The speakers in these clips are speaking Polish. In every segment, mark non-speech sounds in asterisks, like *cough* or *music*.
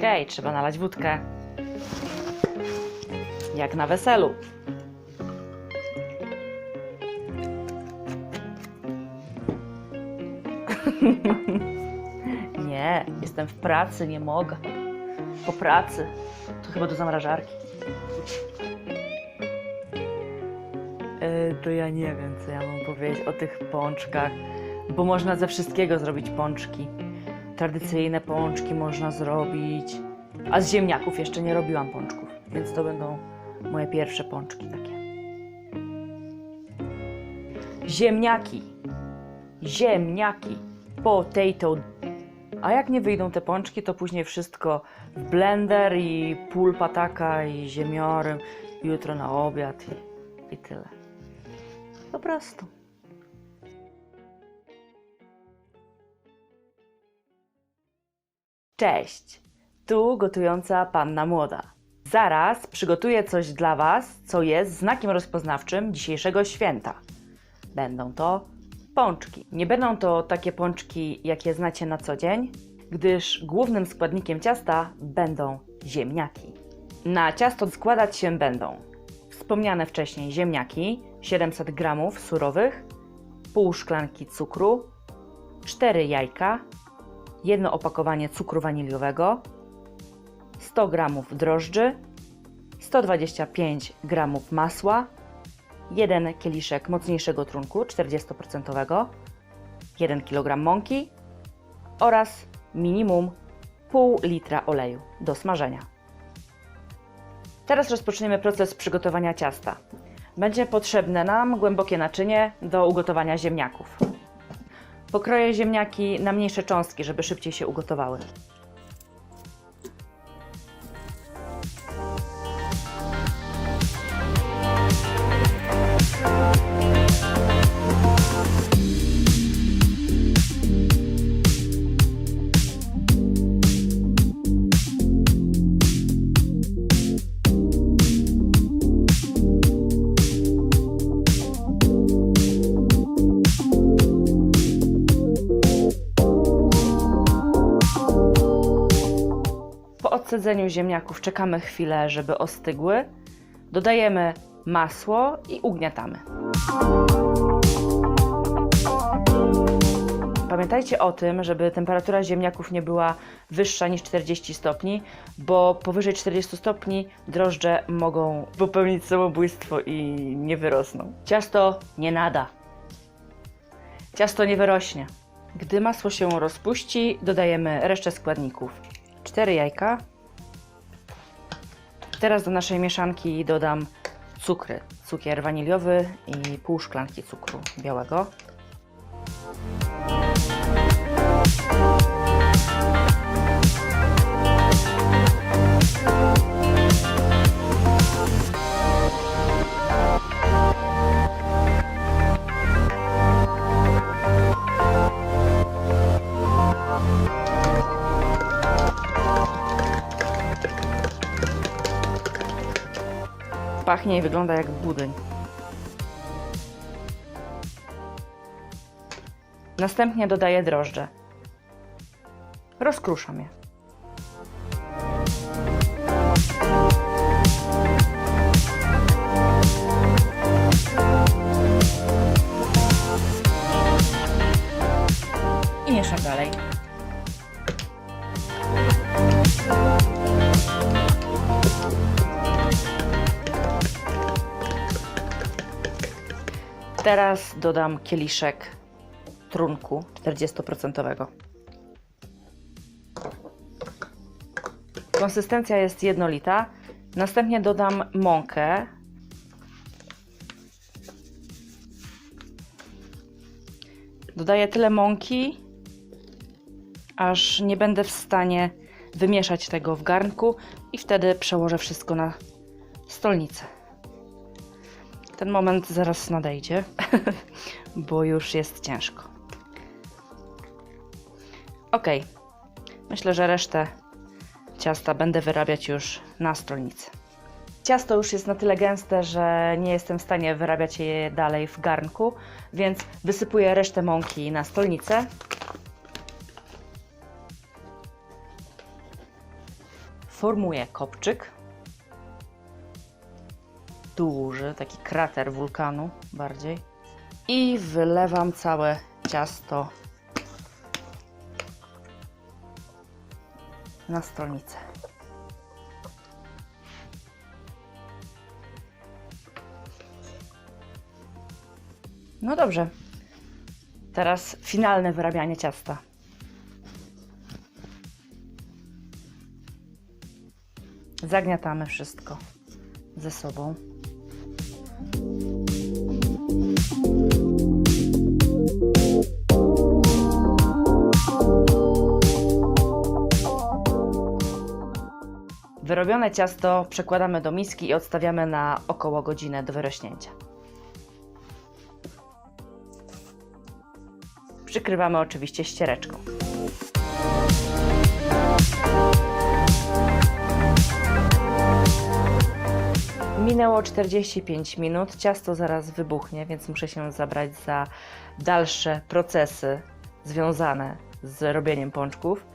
Okej, trzeba nalać wódkę. Jak na weselu. *laughs* nie, jestem w pracy, nie mogę. Po pracy. To chyba do zamrażarki. Yy, to ja nie wiem, co ja mam powiedzieć o tych pączkach, bo można ze wszystkiego zrobić pączki. Tradycyjne pączki można zrobić, a z ziemniaków jeszcze nie robiłam pączków, więc to będą moje pierwsze pączki takie. Ziemniaki. Ziemniaki. Potato. A jak nie wyjdą te pączki, to później wszystko w blender i pulpa taka i ziemiory jutro na obiad i, i tyle. Po prostu. Cześć, tu gotująca panna młoda. Zaraz przygotuję coś dla Was, co jest znakiem rozpoznawczym dzisiejszego święta. Będą to pączki. Nie będą to takie pączki, jakie znacie na co dzień, gdyż głównym składnikiem ciasta będą ziemniaki. Na ciasto składać się będą wspomniane wcześniej ziemniaki 700 g surowych, pół szklanki cukru, 4 jajka, jedno opakowanie cukru waniliowego, 100 g drożdży, 125 g masła, 1 kieliszek mocniejszego trunku 40%, 1 kg mąki oraz minimum pół litra oleju do smażenia. Teraz rozpoczniemy proces przygotowania ciasta. Będzie potrzebne nam głębokie naczynie do ugotowania ziemniaków. Pokroję ziemniaki na mniejsze cząstki, żeby szybciej się ugotowały. Po odsadzeniu ziemniaków czekamy chwilę, żeby ostygły. Dodajemy masło i ugniatamy. Pamiętajcie o tym, żeby temperatura ziemniaków nie była wyższa niż 40 stopni, bo powyżej 40 stopni drożdże mogą popełnić samobójstwo i nie wyrosną. Ciasto nie nada. Ciasto nie wyrośnie. Gdy masło się rozpuści, dodajemy resztę składników. 4 jajka. Teraz do naszej mieszanki dodam cukry. Cukier waniliowy i pół szklanki cukru białego. Pachnie i wygląda jak budyń. Następnie dodaję drożdże. Rozkruszam je. I mieszam dalej. Teraz dodam kieliszek trunku 40%. Konsystencja jest jednolita. Następnie dodam mąkę. Dodaję tyle mąki, aż nie będę w stanie wymieszać tego w garnku i wtedy przełożę wszystko na stolnicę. Ten moment zaraz nadejdzie, *laughs* bo już jest ciężko. Ok, myślę, że resztę ciasta będę wyrabiać już na stolnicy. Ciasto już jest na tyle gęste, że nie jestem w stanie wyrabiać je dalej w garnku, więc wysypuję resztę mąki na stolnicę. formuję kopczyk. Duży, taki krater wulkanu bardziej. I wylewam całe ciasto na stolnicę. No dobrze. Teraz finalne wyrabianie ciasta. Zagniatamy wszystko ze sobą. Wyrobione ciasto przekładamy do miski i odstawiamy na około godzinę do wyrośnięcia. Przykrywamy oczywiście ściereczką. Minęło 45 minut, ciasto zaraz wybuchnie, więc muszę się zabrać za dalsze procesy związane z robieniem pączków.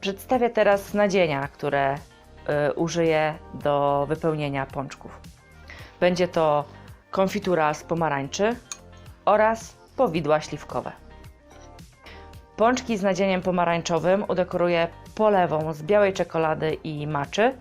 Przedstawię teraz nadzienia, które y, użyję do wypełnienia pączków. Będzie to konfitura z pomarańczy oraz powidła śliwkowe. Pączki z nadzieniem pomarańczowym udekoruję polewą z białej czekolady i maczy,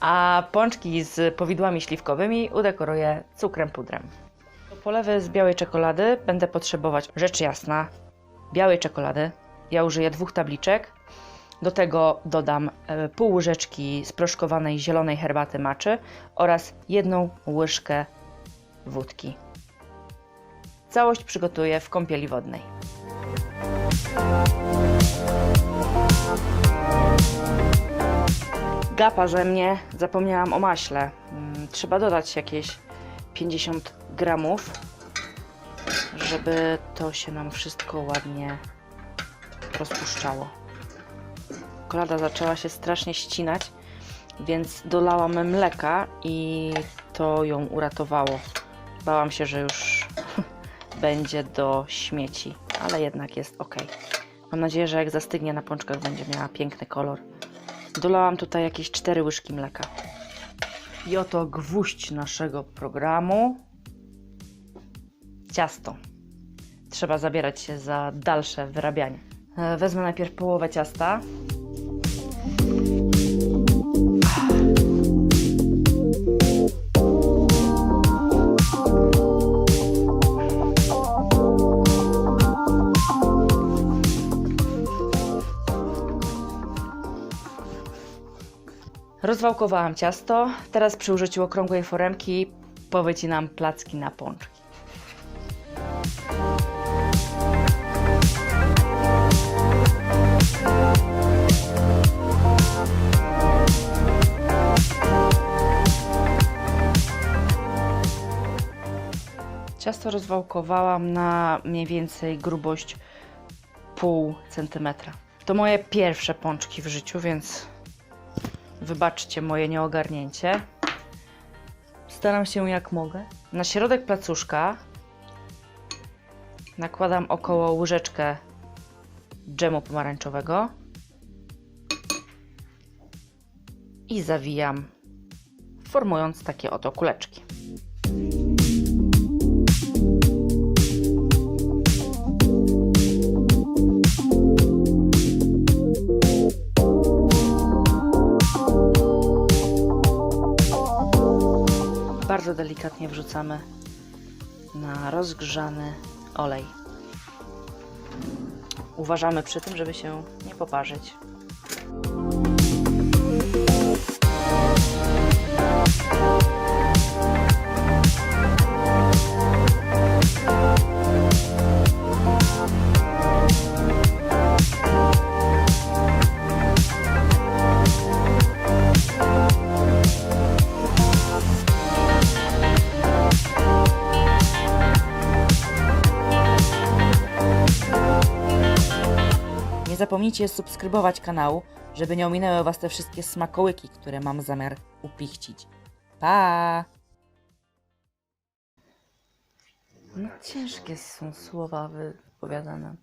a pączki z powidłami śliwkowymi udekoruję cukrem pudrem. Do polewy z białej czekolady będę potrzebować rzecz jasna białej czekolady. Ja użyję dwóch tabliczek. Do tego dodam e, pół łyżeczki sproszkowanej zielonej herbaty maczy oraz jedną łyżkę wódki. Całość przygotuję w kąpieli wodnej. Gapa ze mnie, zapomniałam o maśle. Mm, Trzeba dodać jakieś 50 gramów, żeby to się nam wszystko ładnie rozpuszczało. Czekolada zaczęła się strasznie ścinać, więc dolałam mleka i to ją uratowało. Bałam się, że już *laughs* będzie do śmieci, ale jednak jest ok. Mam nadzieję, że jak zastygnie na pączkach będzie miała piękny kolor. Dolałam tutaj jakieś 4 łyżki mleka. I oto gwóźdź naszego programu. Ciasto. Trzeba zabierać się za dalsze wyrabianie. E, Wezmę najpierw połowę ciasta. Rozwałkowałam ciasto. Teraz przy użyciu okrągłej foremki powycinam placki na pączki. Ciasto rozwałkowałam na mniej więcej grubość pół centymetra. To moje pierwsze pączki w życiu, więc Wybaczcie moje nieogarnięcie. Staram się jak mogę. Na środek placuszka nakładam około łyżeczkę dżemu pomarańczowego i zawijam, formując takie oto kuleczki. Bardzo delikatnie wrzucamy na rozgrzany olej. Uważamy przy tym, żeby się nie poparzyć. Nie zapomnijcie subskrybować kanału, żeby nie ominęły Was te wszystkie smakołyki, które mam zamiar upichcić. Pa! No ciężkie są słowa wypowiadane.